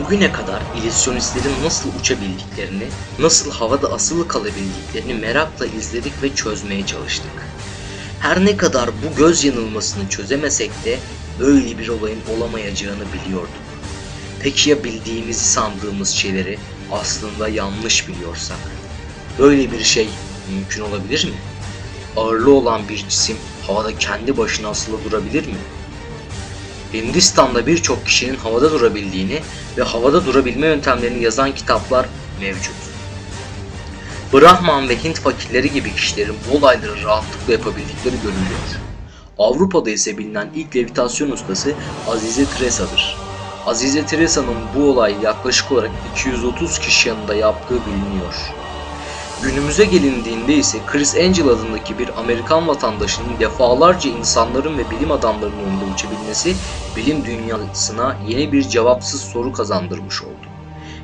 Bugüne kadar illüzyonistlerin nasıl uçabildiklerini, nasıl havada asılı kalabildiklerini merakla izledik ve çözmeye çalıştık. Her ne kadar bu göz yanılmasını çözemesek de böyle bir olayın olamayacağını biliyorduk. Peki ya bildiğimizi sandığımız şeyleri aslında yanlış biliyorsak? Böyle bir şey mümkün olabilir mi? Ağırlığı olan bir cisim havada kendi başına asılı durabilir mi? Hindistan'da birçok kişinin havada durabildiğini ve havada durabilme yöntemlerini yazan kitaplar mevcut. Brahman ve Hint fakirleri gibi kişilerin bu olayları rahatlıkla yapabildikleri görülüyor. Avrupa'da ise bilinen ilk levitasyon ustası Azize Teresa'dır. Azize Teresa'nın bu olayı yaklaşık olarak 230 kişi yanında yaptığı biliniyor. Günümüze gelindiğinde ise Chris Angel adındaki bir Amerikan vatandaşının defalarca insanların ve bilim adamlarının önünde uçabilmesi bilim dünyasına yeni bir cevapsız soru kazandırmış oldu.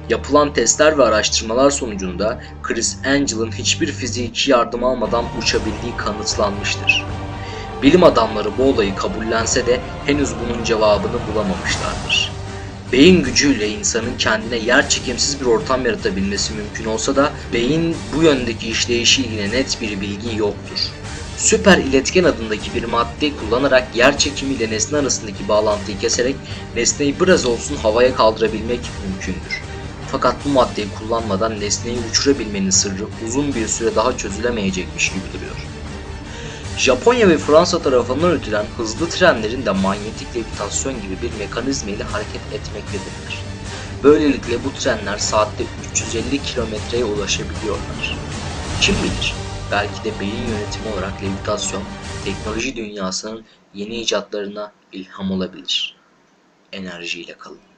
Yapılan testler ve araştırmalar sonucunda Chris Angel'ın hiçbir fiziki yardım almadan uçabildiği kanıtlanmıştır. Bilim adamları bu olayı kabullense de henüz bunun cevabını bulamamışlardır. Beyin gücüyle insanın kendine yer çekimsiz bir ortam yaratabilmesi mümkün olsa da beyin bu yöndeki işleyişi ilgili net bir bilgi yoktur. Süper iletken adındaki bir madde kullanarak yer çekimiyle nesne arasındaki bağlantıyı keserek nesneyi biraz olsun havaya kaldırabilmek mümkündür. Fakat bu maddeyi kullanmadan nesneyi uçurabilmenin sırrı uzun bir süre daha çözülemeyecekmiş gibi duruyor. Japonya ve Fransa tarafından üretilen hızlı trenlerin de manyetik levitasyon gibi bir mekanizma ile hareket etmektedirler. Böylelikle bu trenler saatte 350 kilometreye ulaşabiliyorlar. Kim bilir, belki de beyin yönetimi olarak levitasyon, teknoloji dünyasının yeni icatlarına ilham olabilir. Enerjiyle kalın.